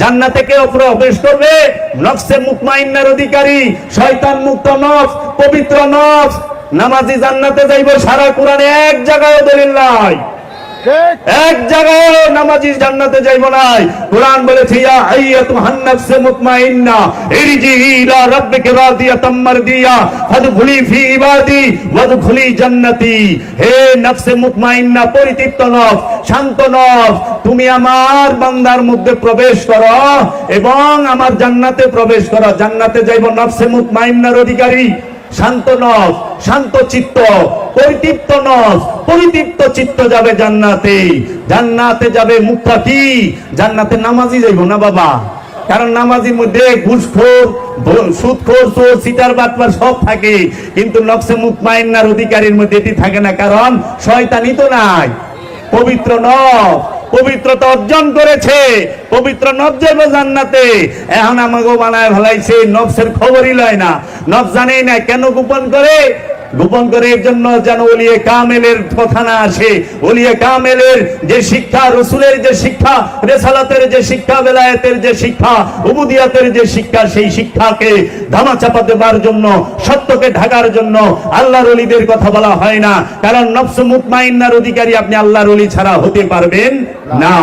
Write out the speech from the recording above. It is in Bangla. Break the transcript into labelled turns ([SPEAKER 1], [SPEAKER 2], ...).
[SPEAKER 1] জান্নাতে কেউ প্রবেশ করবে? নকশে মুকমাইন্নার অধিকারী, শয়তান মুক্ত নফস, পবিত্র নফস। নামাজি জান্নাতে যাইব সারা কোরআনে এক জায়গায় দলিল নাই। এক জায়গায় নামাজি জান্নাতে যাইব নাই। কোরআন বলেছে ইয়া মুতমাইন্না, ইরজি ইলা রাব্বিকা মারদিয়া, ফাদখুলি ফি ইবাদি, ওয়াদখুলি জান্নাতি। হে মুতমাইন্না, পরিতৃপ্ত শান্ত নফস তুমি আমার বান্দার মধ্যে প্রবেশ করো এবং আমার জান্নাতে প্রবেশ করো। জান্নাতে যাইব নফসে মুতমাইন্নার অধিকারী। শান্ত নফ শান্ত চিত্ত, পরিতৃপ্ত নফ পরিতৃপ্ত চিত্ত যাবে জান্নাতে। জান্নাতে যাবে মুক্তা কি? জান্নাতে নামাজি যাইব না বাবা? কারণ নামাজির মধ্যে ঘুষখোর সুদখোর, চোর সিটার বাটপার সব থাকে। কিন্তু নকশে মুতমাইন্নার অধিকারীর মধ্যে এটি থাকে না, কারণ শয়তানি তো নাই। পবিত্র নফ পবিত্রতা অর্জন করেছে। পবিত্র নফ যাবে জান্নাতে এখন আমাকে বানায় ভালাইছে নফসের খবরই লয় না। নফ জানেই না কেন গোপন করে? গোপন করে এর জন্য যেন ওলিয়ে কামেলের কথা না আসে। ওলিয়ে কামেলের যে শিক্ষা, রসুলের যে শিক্ষা, রেসালাতের যে শিক্ষা, বেলায়েতের যে শিক্ষা, উবুদিয়াতের যে শিক্ষা, সেই শিক্ষাকে ধামা চাপা দেবার জন্য, সত্যকে ঢাকার জন্য আল্লাহর অলিদের কথা বলা হয় না। কারণ নফস মুতমাইন্নার অধিকারী আপনি আল্লাহর অলি ছাড়া হতে পারবেন না।